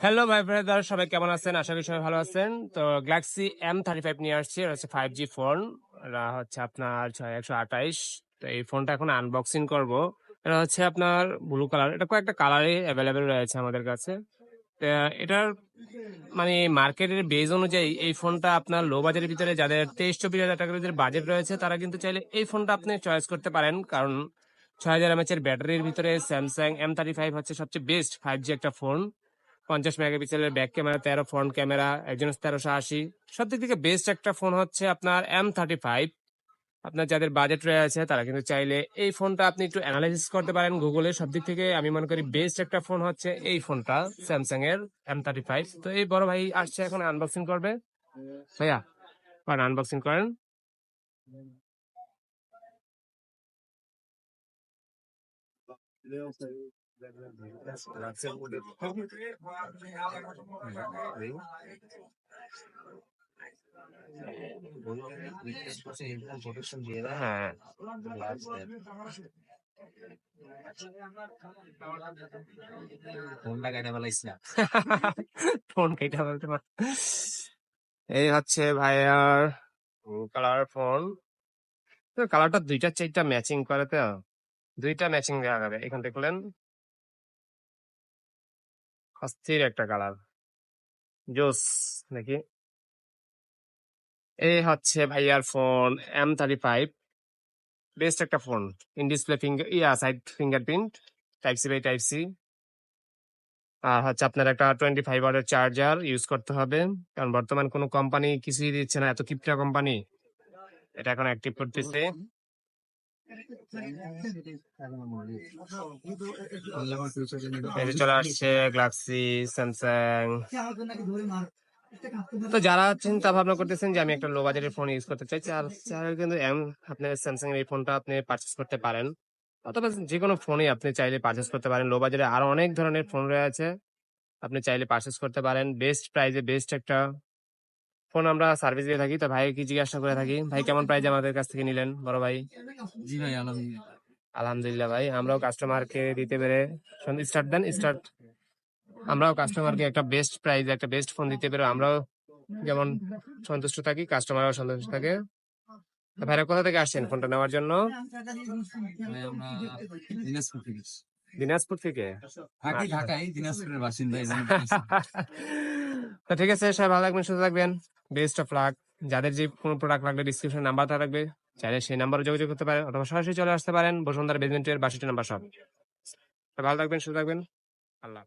Hello ভাই brother সবাই কেমন আছেন? আশা করি সবাই ভালো আছেন। তো গ্যালাক্সি এম থার্টি ফাইভ নিয়ে আসছি। এটা হচ্ছে ফাইভ জি ফোন এটা হচ্ছে আপনার ছয়, একশো আঠাইশ। তো এই ফোনটা এখন আনবক্সিং করব। এটা হচ্ছে আপনার ব্লু কালার এটা কয়েকটা কালারে অ্যাভেলেবেল রয়েছে আমাদের কাছে। এটার মানে মার্কেটের বেজ অনুযায়ী এই ফোনটা আপনার লো বাজারের ভিতরে যাদের তেইশ, চব্বিশ হাজার টাকার ভিতরে বাজেট রয়েছে, তারা কিন্তু চাইলে এই ফোনটা আপনি চয়েস করতে পারেন। কারণ ছয় হাজার এমএচ এর ব্যাটারির ভিতরে স্যামসাং এম থার্টি ফাইভ হচ্ছে সবচেয়ে বেস্ট ফাইভ জি একটা ফোন পঞ্চাশ মেগাপিক্সেলের ব্যাক ক্যামেরা তেরো ফ্রন্ট ক্যামেরা একজন তেরোশো আশি। সব দিক থেকে বেস্ট একটা ফোন হচ্ছে আপনার এম থার্টি ফাইভ আপনার যাদের বাজেট রয়েছে তারা কিন্তু চাইলে এই ফোনটা আপনি একটু অ্যানালাইসিস করতে পারেন গুগলে সব দিক থেকে আমি মনে করি বেস্ট একটা ফোন হচ্ছে এই ফোনটা স্যামসাং এর এম থার্টি ফাইভ তো এই বড় ভাই আসছে এখন আনবক্সিং করবে। ভাইয়া আনবক্সিং করেন। ফোনটা কেটে ফেলাইছি না ফোন কেটে বলতে পার এই হচ্ছে ভাইয়ার কালার ফোন তো কালারটা দুইটা চারটা ম্যাচিং করে তো। দুইটা ম্যাচিং দেওয়া যাবে। এখান দেখলেন অস্থির একটা কালার জোস, দেখি। এই হচ্ছে ভাইয়ার phone M thirty five best একটা phone in display finger yeah side fingerprint type C by type C আর হচ্ছে আপনার একটা টোয়েন্টি ফাইভ ওয়াটের চার্জার ইউজ করতে হবে। কারণ বর্তমান কোনো কোম্পানি কিছুই দিচ্ছে না। এত কিপটা কোম্পানি এটা এখন অ্যাক্টিভ করতেছে। চলে আসছে গ্লাক্সি স্যামসাং তো যারা চিন্তা ভাবনা করতেছেন যে আমি একটা লো বাজেটের ফোন ইউজ করতে চাই চার কিন্তু এম আপনি স্যামসাং এর এই ফোনটা আপনি পারচেস করতে পারেন। অথবা যে কোনো ফোনই আপনি চাইলে পারচেস করতে পারেন। লো বাজেটে আরও অনেক ধরনের ফোন রয়েছে। আপনি চাইলে পারচেস করতে পারেন। বেস্ট প্রাইজে বেস্ট একটা ফোন আমরা সার্ভিস দিয়ে থাকি তো ভাই কি জিজ্ঞাসা করে থাকি ভাই কেমন প্রাইজ আমাদের কাছ থেকে নিলেন বড় ভাই? জি ভাই আলহামদুলিল্লাহ। আলহামদুলিল্লাহ ভাই আমরাও কাস্টমারকে দিতে পেরে স্টার্ট দেন স্টার্ট আমরাও কাস্টমারকে একটা বেস্ট প্রাইজ একটা বেস্ট ফোন দিতে পেরে আমরাও যেমন সন্তুষ্ট থাকি কাস্টমারও সন্তুষ্ট থাকে। ভাইরা কোথা থেকে আসছেন ফোনটা নেওয়ার জন্য? দিনাজপুর থেকে ঢাকায় দিনাজপুরের বাসিন্দা তো ঠিক আছে সবাই ভালো থাকবেন সুস্থ থাকবেন। বেস্ট অফ লাক যাদের যে কোনো প্রোডাক্ট লাগবে ডিসক্রিপশন নাম্বার থাকবে। চাইলে সেই নাম্বারে যোগাযোগ করতে পারেন অথবা সরাসরি চলে আসতে পারেন বসুন্ধরা বেজমেন্টের বাষট্টি নাম্বার সব ভালো থাকবেন, সুস্থ থাকবেন। আল্লাহ।